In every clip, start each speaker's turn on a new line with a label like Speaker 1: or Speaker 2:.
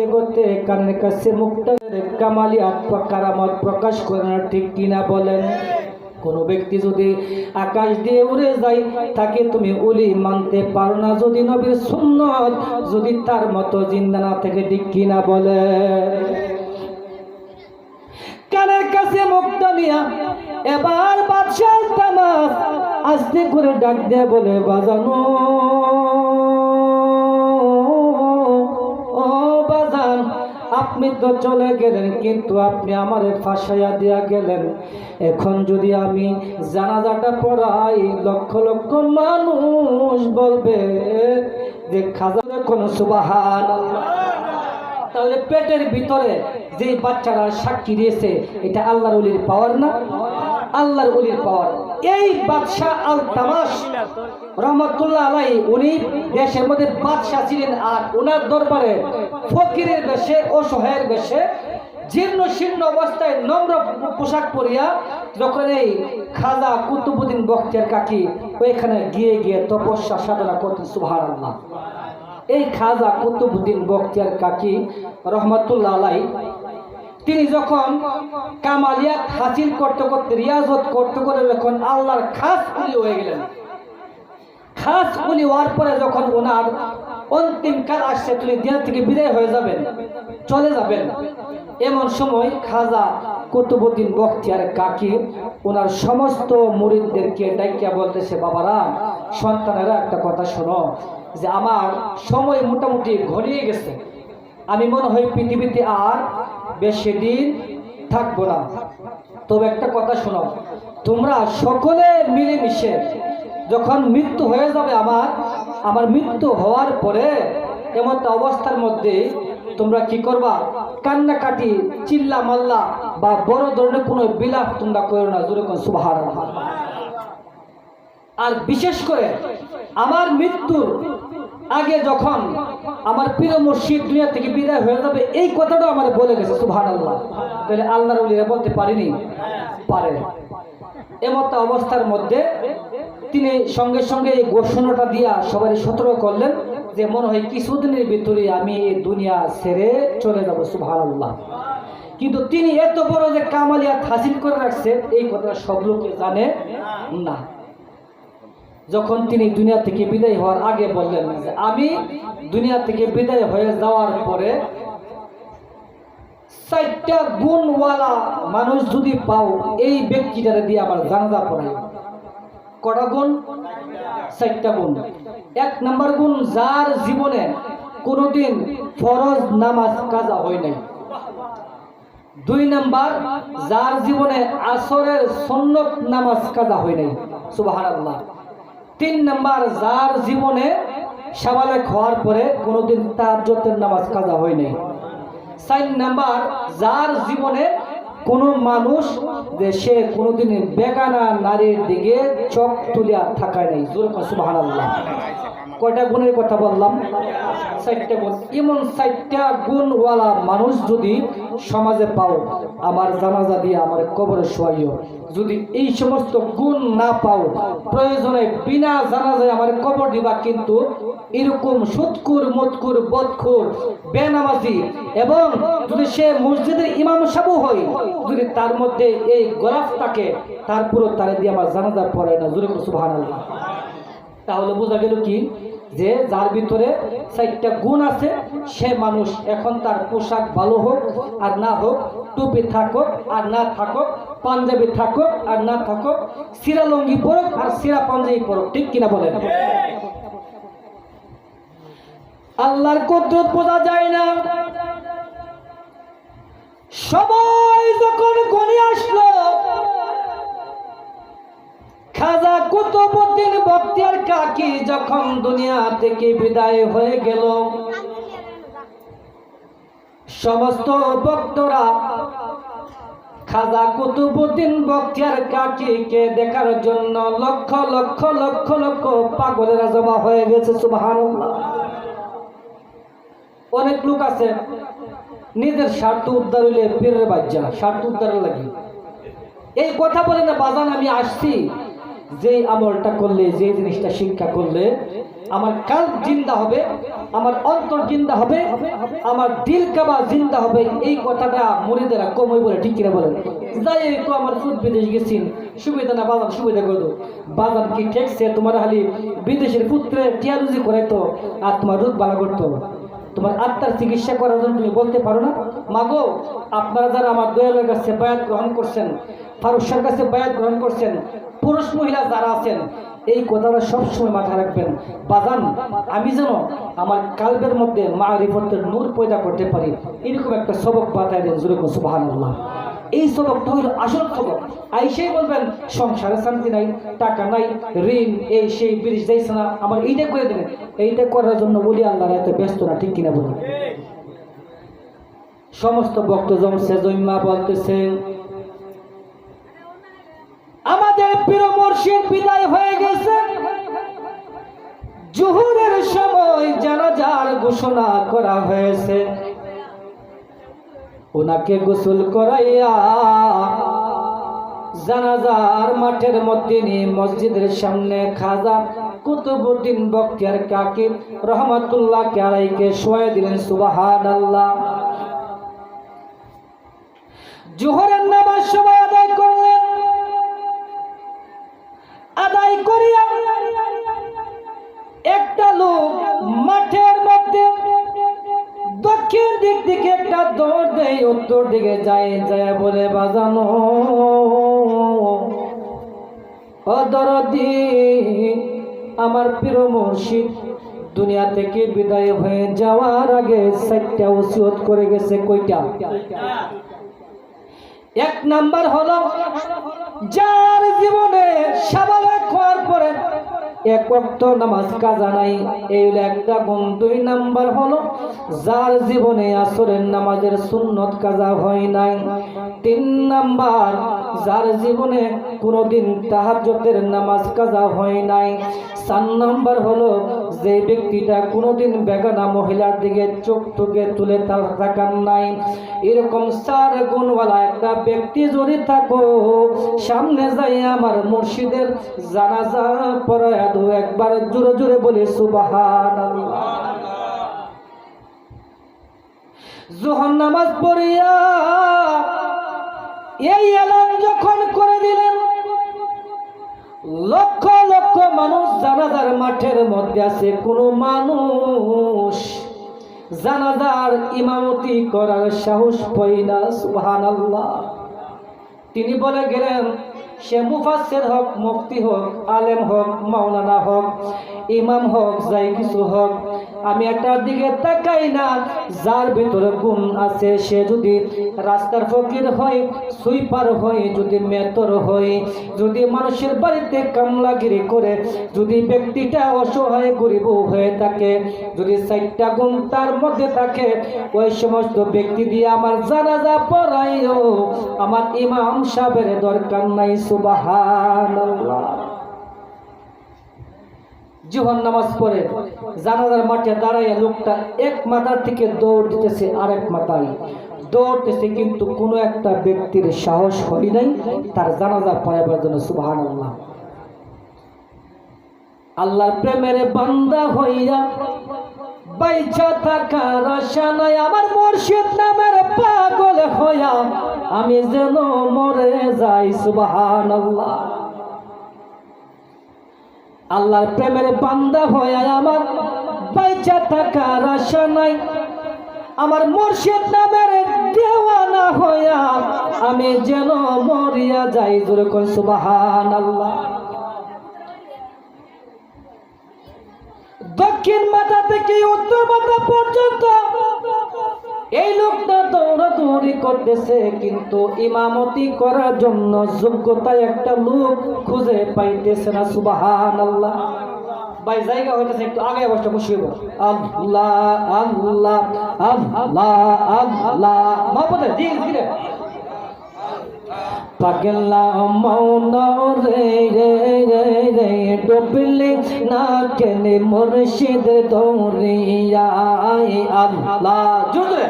Speaker 1: করতে করতে কানের কাছে মুখটা কামালিয়াত বা কারামত প্রকাশ করে না ঠিক কিনা বলেন? কোন ব্যক্তি যদি আকাশ দিয়ে উড়ে যায়, তাকে তুমি উলি মানতে পারো না। যদি নবীর সুন্নত যদি তার মতো জিন্দানা থেকে, ঠিক কিনা বলে কানের কাছে মুক্ত নিয়া এবার বাদশাহ তামাস আস্তে করে ডাক দিয়ে বলে, বাজানো। আপনি তো চলে গেলেন, কিন্তু আপনি আমার ফাঁসাইয়া দিয়া গেলেন। এখন যদি আমি জানাজাটা পড়াই, লক্ষ লক্ষ মানুষ বলবে যে খাজার কোন সুবাহান তাহলে পেটের ভিতরে যে বাচ্চারা সাক্ষী দিয়েছে, এটা আল্লাহর পাওয়ার না? আল্লাহর উলির পাওয়ার এই বাদশাহ আল তামাস রহমতুল্লাহ আলাই উনি দেশের মধ্যে বাদশাহ ছিলেন আর ওনার দরবারে ফকিরের বেশে, অসহায়ের বেশে, জীর্ণ শীর্ণ অবস্থায় নম্র পোশাক পরিয়া যখন এই খাজা কুতুবুদ্দিন বখতিয়ার কাকি ওইখানে গিয়ে গিয়ে তপস্যা সাধনা করতেন আল্লাহ এই খাজা কুতুবুদ্দিন বক্তিয়ার কাকি রহমতুল্লাহ আলাই তিনি যখন কামালিয়াত হাসিল করতে করতে, রিয়াজত করতে করে যখন আল্লাহর খাস উলি হয়ে গেলেন। খাস উলি হওয়ার পরে যখন ওনার অন্তিম কাল আসছে, তিনি দিন থেকে বিদায় হয়ে যাবেন, চলে যাবেন। এমন সময় খাজা কুতুবুদ্দিন বখতিয়ার কাকি ওনার সমস্ত মুরিদদেরকে ডাইকিয়া বলতেছে, বাবারা, সন্তানেরা একটা কথা শোনো, যে আমার সময় মোটামুটি ঘনিয়ে গেছে। আমি মনে হয় পৃথিবীতে আর বেশি দিন থাকব না। তবে একটা কথা শোনো তোমরা সকলে মিলেমিশে যখন মৃত্যু হয়ে যাবে আমার আমার মৃত্যু হওয়ার পরে এমন অবস্থার মধ্যে তোমরা কি করবা? কান্নাকাটি চিল্লা মাল্লা বা বড় ধরনের কোনো বিলাপ তোমরা করো না, জোরে কোন সুবাহার আর বিশেষ করে আমার মৃত্যুর আগে যখন আমার প্রিয় মুর্শিদ দুনিয়া থেকে বিদায় হয়ে যাবে, এই কথাটাও আমার বলে গেছে সুভান আল্লাহ তাহলে আল্লাহর উলিরা বলতে পারিনি? পারে এমত অবস্থার মধ্যে তিনি সঙ্গে সঙ্গে এই ঘোষণাটা দিয়া সবাই সতর্ক করলেন যে, মনে হয় কিছুদিনের ভিতরে আমি এই দুনিয়া ছেড়ে চলে যাব সুভান আল্লাহ কিন্তু তিনি এত বড় যে কামালিয়াত হাসিল করে রাখছে এই কথা সব লোকে জানে না। যখন তিনি দুনিয়া থেকে বিদায় হওয়ার আগে বললেন যে, আমি দুনিয়া থেকে বিদায় হয়ে যাওয়ার পরে চারটা গুণওয়ালা মানুষ যদি পাও, এই ব্যক্তিটারে দিয়ে আমার জানাজা পড়াই। কটা গুণ? চারটা গুণ। এক নাম্বার গুণ, যার জীবনে কোনোদিন ফরজ নামাজ কাজা হয় নাই। দুই নাম্বার, যার জীবনে আসরের সন্নত নামাজ কাজা হয় নাই। সুবহানাল্লাহ। তিন নাম্বার যার জীবনে সাবালেক হওয়ার পরে কোনোদিন তার যতের নামাজ কাজা হয় নাই। চার নাম্বার যার জীবনে কোনো মানুষ যে সে কোনোদিন বেগানা নারীর দিকে চোখ তুলিয়া থাকায় নাই। জোর সুবাহ কয়টা গুণের কথা বললাম? চারটা গুণ। এমন চারটা গুণওয়ালা মানুষ যদি সমাজে পাও, আমার জানাজা দিয়ে আমার কবরে শোয়াইও। যদি এই সমস্ত গুণ না পাও, প্রয়োজনে বিনা জানাজায় আমার কবর দিবা, কিন্তু এরকম সুৎকুর মতকুর বদকুর বেনামাজি এবং যদি সে মসজিদের ইমাম সাবু হয়, যদি তার মধ্যে এই গোলাপ থাকে তারপরও তারা দিয়ে আমার জানাজা পড়ে না, জুরে সুবাহ তাহলে বোঝা গেল কি? যে যার ভিতরে চারটা গুণ আছে, সে মানুষ এখন তার পোশাক ভালো হোক আর না হোক, টুপি থাকুক আর না থাকুক, পাঞ্জাবি থাকুক আর না থাকুক, সিরা লঙ্গি পরুক আর সিরা পাঞ্জাবি পরুক, ঠিক কিনা বলেন? আল্লাহর কুদরত বোঝা যায় না। সবাই যখন গনি আসলো খাজা কুতুবুদ্দিন বক্তিয়ার কাকি যখন দুনিয়া থেকে বিদায় হয়ে গেল, সমস্ত ভক্তরা খাজা কুতুবুদ্দিন বক্তিয়ার কাকিকে দেখার জন্য লক্ষ লক্ষ লক্ষ লক্ষ পাগলেরা জমা হয়ে গেছে, সুবহানাল্লাহ। অনেক লোক আছে, নিজের স্বার্থ উদ্ধার হইলে পীরের বাচ্চা স্বার্থ উদ্ধারের লাগে। এই কথা বলে না, বাজান আমি আসছি। যে আমলটা করলে যে জিনিসটা শিক্ষা করলে, আমার কাল জিন্দা হবে, আমার অন্তর জিন্দা হবে, আমার দিল কাবা জিন্দা হবে, এই কথাটা মুড়িদেরা কমই বলে, ঠিক কিনা বলেন? যাই একটু আমার ফুট বিদেশ গেছিন সুবিধা না বাজার সুবিধা করে দো বাজার কি ঠেকছে? তোমার খালি বিদেশের পুত্রে টিয়ারুজি করে তো আর তোমার রুদ বালা করতো তোমার আত্মার চিকিৎসা করার জন্য তুমি বলতে পারো না। মাগো, আপনারা যারা আমার দয়ালের কাছে বায়াত গ্রহণ করছেন ফারুকসার কাছে বায়াত গ্রহণ করছেন, পুরুষ মহিলা যারা আছেন, এই কথাটা সবসময় মাথায় রাখবেন। বাজান, আমি যেন আমার কালবের মধ্যে মা রিপোর্টের নূর পয়দা করতে পারি। এরকম একটা সবক বাতায় দেন জুড়ে সুবাহান আল্লাহ এই সবকটা হইল আসল সবক আইসেই বলবেন, সংসারে শান্তি নাই, টাকা নাই, ঋণ, এই সেই ব্রিজ যাইছে না, আমার এইটা করে দেবেন এইটা করার জন্য বলি, আল্লাহর এত ব্যস্ত না, ঠিক কিনা বলি? সমস্ত ভক্ত জমছে, জৈমা বলতেছে, আমাদের প্রিয় মুর্শিদ বিদায় হয়ে গেছে। জুহুরের সময় জানাজার ঘোষণা করা হয়েছে। ওনাকে গোসল করাইয়া জানাজার মাঠের মধ্যে নিয়ে মসজিদের সামনে খাজা কুতুবুদ্দিন বক্তিয়ার কাকি রহমতুল্লাহ ক্যারাইকে শোয়া দিলেন সুবাহান আল্লাহ জোহরের নামাজ সবাই উত্তর দিকে যায় যায় বলে বাজানো। অদরদি আমার প্রিয় মুর্শিদ, দুনিয়া থেকে বিদায় হয়ে যাওয়ার আগে চারটা ওসিয়ত করে গেছে কইটা এক নাম্বার হলো, যার জীবনে স্বাভাবিক হওয়ার পরে এক ওয়াক্ত নামাজ কাজা নাই। এই হলো একটা গুণ। দুই নাম্বার হলো, যার জীবনে আসরের নামাজের সুন্নত কাজা হয় নাই। তিন নাম্বার, যার জীবনে কোনোদিন তাহাজ্জুদের নামাজ কাজা হয় নাই। চার নাম্বার হলো যে ব্যক্তিটা কোনোদিন বেগানা মহিলার দিকে চোখ টুকে তুলে তার তাকান নাই। এরকম চার গুণওয়ালা একটা ব্যক্তি যদি থাকো, সামনে যাই আমার মুর্শিদের জানাজা পড়ায় দু একবার জোরে জোরে বলি সুবাহান জোহর নামাজ পড়িয়া এই এলান যখন করে দিলেন লক্ষ লক্ষ মানুষ জানাজার মাঠের মধ্যে আছে। কোনো মানুষ জানাজার ইমামতি করার সাহস পাই না আল্লাহ তিনি বলে গেলেন, সে মুফাসের হক, মুফতি হোক, আলেম হোক, মাওলানা হোক, ইমাম হোক, যাই কিছু হোক আমি একটা দিকে তাকাই না, যার ভিতরে গুণ আছে, সে যদি রাস্তার ফকির হয়, সুইপার হয়, যদি মেতর হয়, যদি মানুষের বাড়িতে কামলাগিরি করে, যদি ব্যক্তিটা অসহায়, গরিব হয়ে থাকে, যদি চারটা গুণ তার মধ্যে থাকে, ওই সমস্ত ব্যক্তি দিয়ে আমার জানাজা পড়াইও, আমার ইমাম সাহেবের দরকার নাই সুবাহান জোহর নামাজ পড়ে জানাজার মাঠে দাঁড়াইয়া লোকটা এক মাথার থেকে দৌড় দিতেছে আরেক মাথায়। দৌড়তেছে কিন্তু কোনো একটা ব্যক্তির সাহস হয় নাই, তার জানাজা পড়াবার জন্য সুবাহান আল্লাহ আল্লাহর প্রেমের বান্দা হইয়া বাইচা থাকার আশা নাই, আমার মুর্শিদ নামের পাগল হইয়া আমি যেন মরে যাই সুবাহান আল্লাহ আল্লাহর প্রেমের বান্দা হইয়া আমার বাইচা থাকার আশা নাই। আমার মুর্শিদ নামের দেওয়ানা হইয়া আমি যেন মরিয়া যাই। জোরে কোন সুবাহান আল্লাহ দক্ষিণ মাথা থেকে উত্তর মাথা পর্যন্ত এই লোকটা দৌড়াদৌড়ি করতেছে, কিন্তু ইমামতি করার জন্য যোগ্যতা একটা লোক খুঁজে পাইতেছে না সুবাহান আল্লাহ ভাই, জায়গা হইতেছে, একটু আগে বসে বসে আল্লাহ আল্লাহ আল্লাহ আল্লাহ। মহব্বতে জি ধীরে পাগলা মৌন রে রে রে রে, ডুবলি না কেনে মুর্শিদ দৌড়িয়া আল্লাহ। জোরে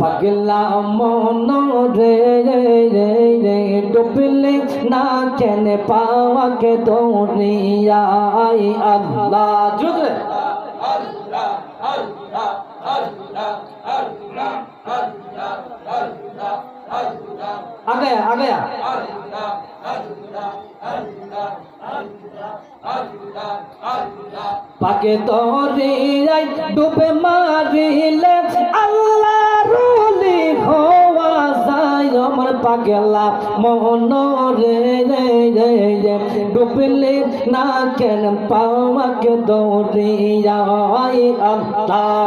Speaker 1: পাগলা মন রে রে রে রে, ডুবলে না কেন পাওয়াকে দৌড়িয়াই আল্লাহ। জুড়ে পাকে তরিয়াই ডুবে মারিলে আল্লাহ রুলি হওয়া যায় আমার পাগলা মন রে ডুবলে না কেন পাওয়াকে দৌড়িয়াই আল্লাহ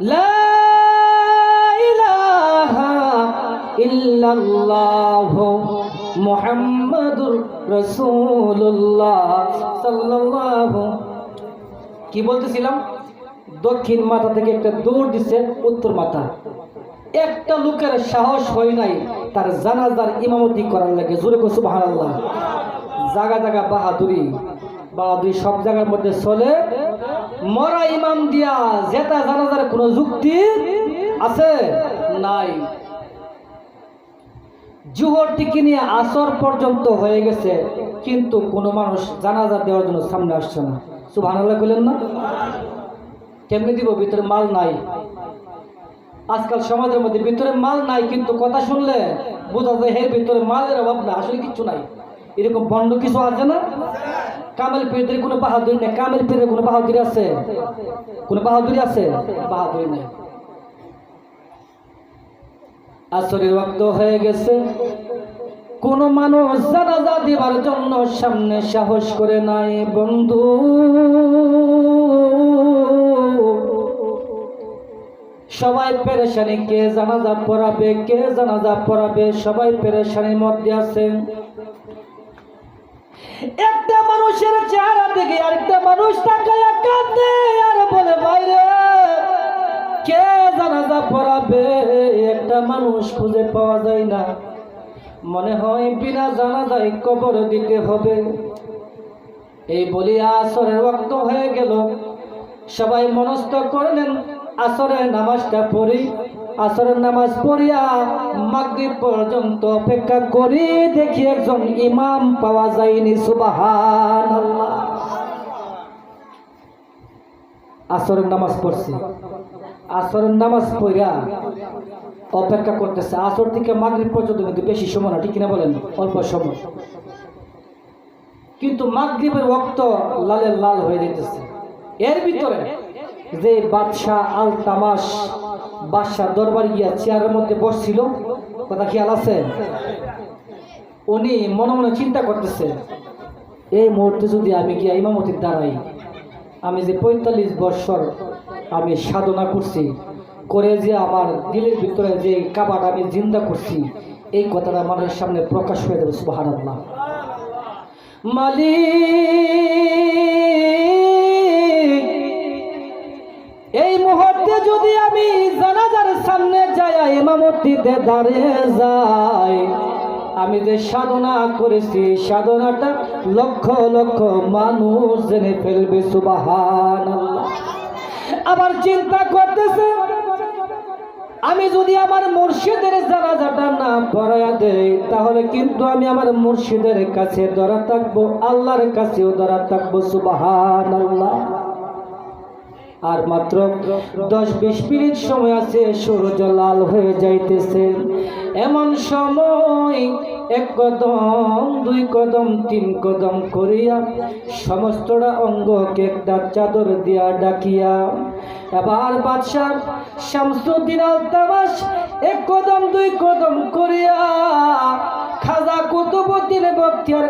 Speaker 1: لا ইল্লাল্লাহু মুহাম্মাদুর রাসূলুল্লাহ সাল্লাল্লাহু কি বলতেছিলাম? দক্ষিণ মাথা থেকে একটা দৌড় দিচ্ছে উত্তর মাথা। একটা লোকের সাহস হয় নাই, তার জানাজার ইমামতি করার লাগে। জোরে কসু ভাড়াল্লাহ জাগা জাগা বাহাদুরি। বাহাদুরি সব জায়গার মধ্যে চলে। মরা ইমাম দিয়া জেতা জানাজার কোনো যুক্তি আছে? নাই। জুহর থেকে নিয়ে আসর পর্যন্ত হয়ে গেছে, কিন্তু কোনো মানুষ জানাজা দেওয়ার জন্য সামনে আসছে না। সুবহানাল্লাহ বললেন না? কেমনি দিব? ভিতরে মাল নাই। আজকাল সমাজের মধ্যে ভিতরে মাল নাই, কিন্তু কথা শুনলে বোঝা যায় এর ভিতরে মালের অভাব না আসলে কিচ্ছু নাই। এরকম বন্ধ কিছু আছে না? কামেল পীরদের কোনো বাহাদুরি নেই। কামেল পীরের কোনো বাহাদুরি আছে? কোনো বাহাদুরি আছে? বাহাদুরি নেই। আসরের রক্ত হয়ে গেছে। কোন মানুষ জানাজা দিবার জন্য সামনে সাহস করে নাই, বন্ধু। সবাই পেরেশানি, কে জানাজা পড়াবে, কে জানাজা পড়াবে, সবাই পেরেশানির মধ্যে আছেন একটা মানুষের চেহারা দেখে আরেকটা মানুষ তাকায় কাঁদে আর বলে, বাইরে কে জানাজা পড়াবে? একটা মানুষ খুঁজে পাওয়া যায় না। মনে হয় বিনা জানাজায় কবর দিতে হবে। এই বলিয়া আসরের রক্ত হয়ে গেল। সবাই মনস্থ করলেন আসরের নামাজটা পড়ি। আসরের নামাজ পড়িয়া মাগরিব পর্যন্ত অপেক্ষা করি। দেখি একজন ইমাম পাওয়া যায়নি সুবাহান আসরের নামাজ পড়ছি। আসরের নামাজ পড়িয়া অপেক্ষা করতেছে। আসর থেকে মাগরিব পর্যন্ত কিন্তু বেশি সময় না, ঠিক কিনা বলেন? অল্প সময়। কিন্তু মাগরিবের রক্ত লালের লাল হয়ে যেতেছে এর ভিতরে যে বাদশাহ আল তামাস বাদশাহ দরবার গিয়া চেয়ারের মধ্যে বসছিল, কথা খেয়াল আছে? উনি মনে মনে চিন্তা করতেছে, এই মুহূর্তে যদি আমি গিয়া ইমামতির দাঁড়াই আমি যে পঁয়তাল্লিশ বৎসর আমি সাধনা করছি, করে যে আমার দিলের ভিতরে যে কাবাট আমি জিন্দা করছি, এই কথাটা মানুষের সামনে প্রকাশ হয়ে যাবে সুবাহান আল্লাহ মালিক, এই মুহূর্তে যদি আমি জানাজার সামনে যাই ইমামতিতে দাঁড়িয়ে যাই, আমি যে সাধনা করেছি, সাধনাটা লক্ষ লক্ষ মানুষ জেনে ফেলবে সুবাহান আবার চিন্তা করতেছে, আমি যদি আমার মুর্শিদের জানাজাটা না পড়ায়া দেই, তাহলে কিন্তু আমি আমার মুর্শিদের কাছে ধরা থাকব, আল্লাহর কাছেও ধরা থাকব সুবাহান আল্লাহ আর মাত্র দশ বিশ মিনিট সময় আছে, সূর্য লাল হয়ে যাইতেছে। এমন সময় এক কদম, দুই কদম, তিন কদম করিয়া সমস্তটা অঙ্গকে একটা চাদর দিয়া ডাকিয়া, এবার বাদশাহ শামসুদ্দিন আলতাবাস এক কদম, দুই কদম করিয়া খাজা কুতুবুদ্দিন বক্তিয়ার